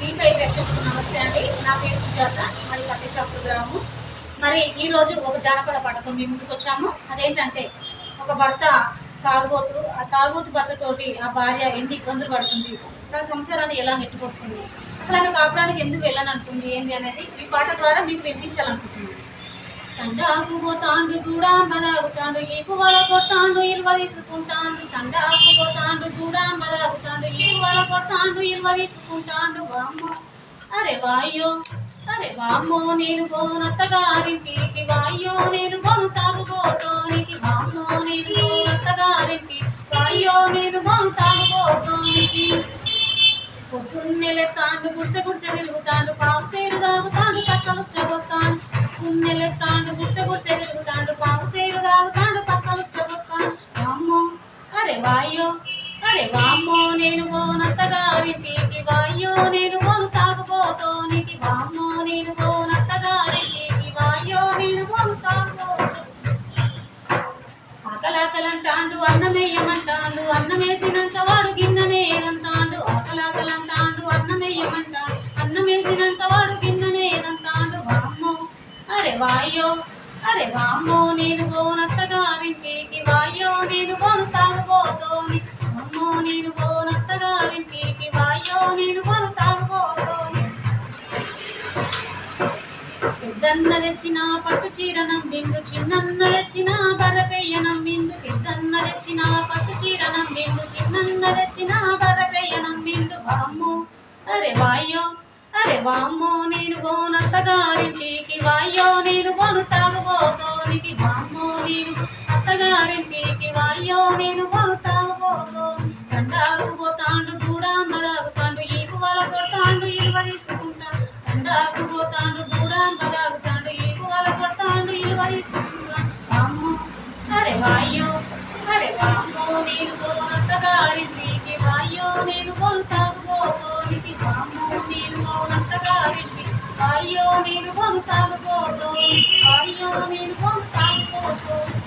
మీపై ప్రేక్షకులకు నమస్తే అండి. నా పేరు సుజాత మరి కట్టేషాపు గ్రామం మరి ఈరోజు ఒక జానపద పాటతో మీ ముందుకు వచ్చాము. అదేంటంటే ఒక భర్త తాగుబోతు ఆ తాగుబోతు భర్తతోటి ఆ భార్య ఎన్ని ఇబ్బందులు పడుతుంది తన సంసారాన్ని ఎలా నెట్టుకొస్తుంది అసలు ఆమె కాపురానికి ఎందుకు వెళ్ళాలనుకుంది ఏంది అనేది ఈ పాట ద్వారా మీకు వినిపించాలనుకుంటున్నాను. తండాకుపోతాండు కూడా బలాగుతాండు ఈ పువ్వల కొట్టాండు ఇల్వ తీసుకుంటాండు. తండాకుపోతాండు కూడా బలాగుతాండు ఈ పువ్వల కొట్టాండు ఇల్వ తీసుకుంటాండు వామ్మో. అరే వాయ్యో అరే వామ్మో నేను గోనత్తగారింటికి వాయ్యో నేను గోను తాగుబోతోనికి వామ్మో నేను గోనత్తగారింటి వాయ్యో నేను గోను తాగుబోతోనికి పొద్దున్నెల తాండు గుడిసె గుడిసె తిరుగుతాను అరే వామ్మో నేను గోనత్తగారింటికి వాయ్యో నేను గోను తాగుబోతోనికి వామ్మో నేను గోనత్తగారింటికి వాయ్యో నేను గోను తాగుబోతో ఆకలాకలంటాండు అన్నమేయమంటాండు అన్నమేసినంత వాడు గిన్నెనేదంతాండు ఆకలాకలంటాండు అన్నమేయమంటాడు అన్నమేసినంత వాడు గిన్నెనేదంతాండు వామ్మో అరే వాయ్యో అరే వామ్మో నేను గోనత్తగారింటికి వాయ్యో నేను నేను గోను తాగుబోతోని పెద్దన్న తెచ్చిన పట్టు చీర నమ్మిండు చిన్నన్న తెచ్చిన బర్రపెయ్య నమ్మిండు పెద్దన్న తెచ్చిన పట్టు చీర నమ్మిండు చిన్నన్న తెచ్చిన బర్రపెయ్య నమ్మిండు వామ్మో అరే వాయ్యో అరే వామ్మో నేను గోనత్తగారింటికి వాయ్యో నేను గోను తాగుబోతోనికి వామ్మో నేను అత్తగారింటికి వాయ్యో నేను గోను తాగుబోతోని తండాకు తండాకు పోతాండు కూడా మరాగుతాండు ఈ పువ్వుల కొడతాండు ఇరువ తీసుకుంటాడు వామ్మో అరే వాయ్యో అరే వామ్మో! నేను గోనత్తగారింటికి వాయ్యో నేను గోను తాగుబోతోనికి వామ్మో! నేను గోనత్తగారింటికి వాయ్యో నేను గోను తాగుబోతోనికి వాయ్యో నేను గోను తాగుబోతోనికి